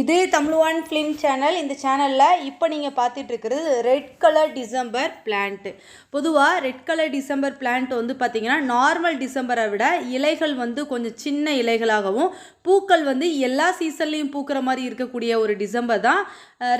இது Tamil one film channel இந்த சேனலில் இப்போ நீங்கள் பார்த்துட்டு இருக்கிறது ரெட் கலர் டிசம்பர் பிளான்ட்டு பொதுவாக ரெட் கலர் டிசம்பர் பிளான்ட் வந்து பார்த்திங்கன்னா நார்மல் டிசம்பரை விட இலைகள் வந்து கொஞ்சம் சின்ன இலைகளாகவும் பூக்கள் வந்து எல்லா சீசன்லேயும் பூக்கிற மாதிரி இருக்கக்கூடிய ஒரு டிசம்பர் தான்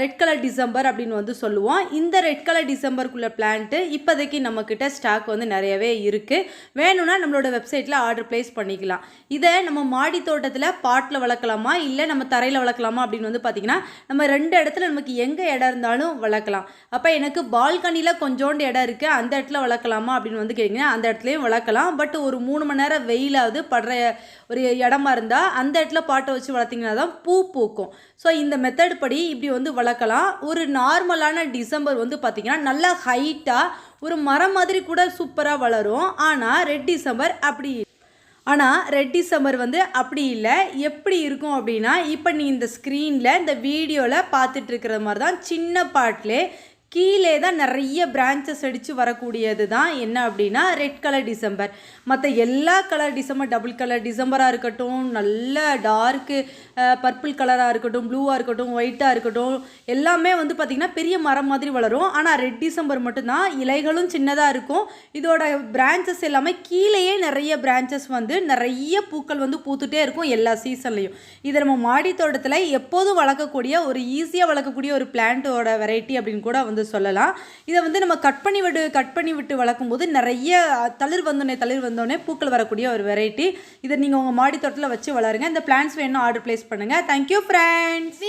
ரெட் கலர் டிசம்பர் அப்படின்னு வந்து சொல்லுவோம். இந்த ரெட் கலர் டிசம்பருக்குள்ள பிளான்ட்டு இப்போதைக்கு நம்மக்கிட்ட ஸ்டாக் வந்து நிறையவே இருக்குது வேணும்னா நம்மளோட வெப்சைட்டில் ஆர்டர் ப்ளேஸ் பண்ணிக்கலாம். இதை நம்ம மாடி தோட்டத்தில் பாட்டில் வளர்க்கலாமா? இல்லை நம்ம தரையில் வளர்க்கலாமா? அப்படின்னு வந்து பார்த்திங்கன்னா நம்ம ரெண்டு இடத்துல நமக்கு எங்கே இடம் இருந்தாலும் வளர்க்கலாம். அப்போ எனக்கு பால்கனியில் கொஞ்சோண்டு இடம் இருக்குது அந்த இடத்துல வளர்க்கலாமா அப்படின்னு வந்து கேட்டிங்கன்னா அந்த இடத்துலையும் வளர்க்கலாம். பட் ஒரு மூணு மணி நேரம் வெயிலாவது படுற ஒரு இடமா இருந்தால் அந்த இடத்துல பாட்டை வச்சு வளர்த்திங்கன்னா தான் பூ பூக்கும். ஸோ இந்த மெத்தட் படி இப்படி வந்து வளர்க்கலாம். ஒரு நார்மலான டிசம்பர் வந்து பார்த்திங்கன்னா நல்லா ஹைட்டாக ஒரு மரம் மாதிரி கூட சூப்பராக வளரும். ஆனால் ரெட் டிசம்பர் அப்படி ஆனால் ரெட் டிசம்பர் வந்து அப்படி இல்லை. எப்படி இருக்கும் அப்படின்னா இப்போ நீ இந்த ஸ்க்ரீனில் இந்த வீடியோவில் பார்த்துட்டு இருக்கிற மாதிரி தான் சின்ன பாட்டிலே கீழே தான் நிறைய பிரான்ச்சஸ் அடித்து வரக்கூடியது தான் என்ன அப்படின்னா ரெட் கலர் டிசம்பர் மற்ற எல்லா கலர் டிசம்பர் டபுள் கலர் டிசம்பராக இருக்கட்டும் நல்ல டார்க்கு பர்பிள் கலராக இருக்கட்டும் ப்ளூவாக இருக்கட்டும் ஒயிட்டாக இருக்கட்டும் எல்லாமே வந்து பார்த்திங்கன்னா பெரிய மரம் மாதிரி வளரும். ஆனால் ரெட் டிசம்பர் மட்டும்தான் இலைகளும் சின்னதாக இருக்கும். இதோட பிரான்ச்சஸ் எல்லாமே கீழேயே நிறைய பிரான்ச்சஸ் வந்து நிறைய பூக்கள் வந்து பூத்துட்டே இருக்கும் எல்லா சீசன்லேயும் இதை நம்ம மாடி தோட்டத்தில் எப்போதும் வளர்க்கக்கூடிய ஒரு ஈஸியாக வளர்க்கக்கூடிய ஒரு பிளான்ட்டோட வெரைட்டி அப்படின்னு கூட வந்து சொல்லலாம். இதை வந்து நம்ம கட் பண்ணி விட்டு கட் பண்ணி விட்டு வளர்க்கும் போது நிறைய தளிர் வந்தோடனே தளிர் வந்தோடனே பூக்கள் வரக்கூடிய ஒரு வெரைட்டி இதை நீங்கள் உங்கள் மாடி தோட்டத்தில் வச்சு வளருங்க. இந்த பிளான்ஸ் வேணும் ஆர்டர் பிளேஸ் பண்ணுங்கள் தேங்க்யூ ஃப்ரெண்ட்ஸ்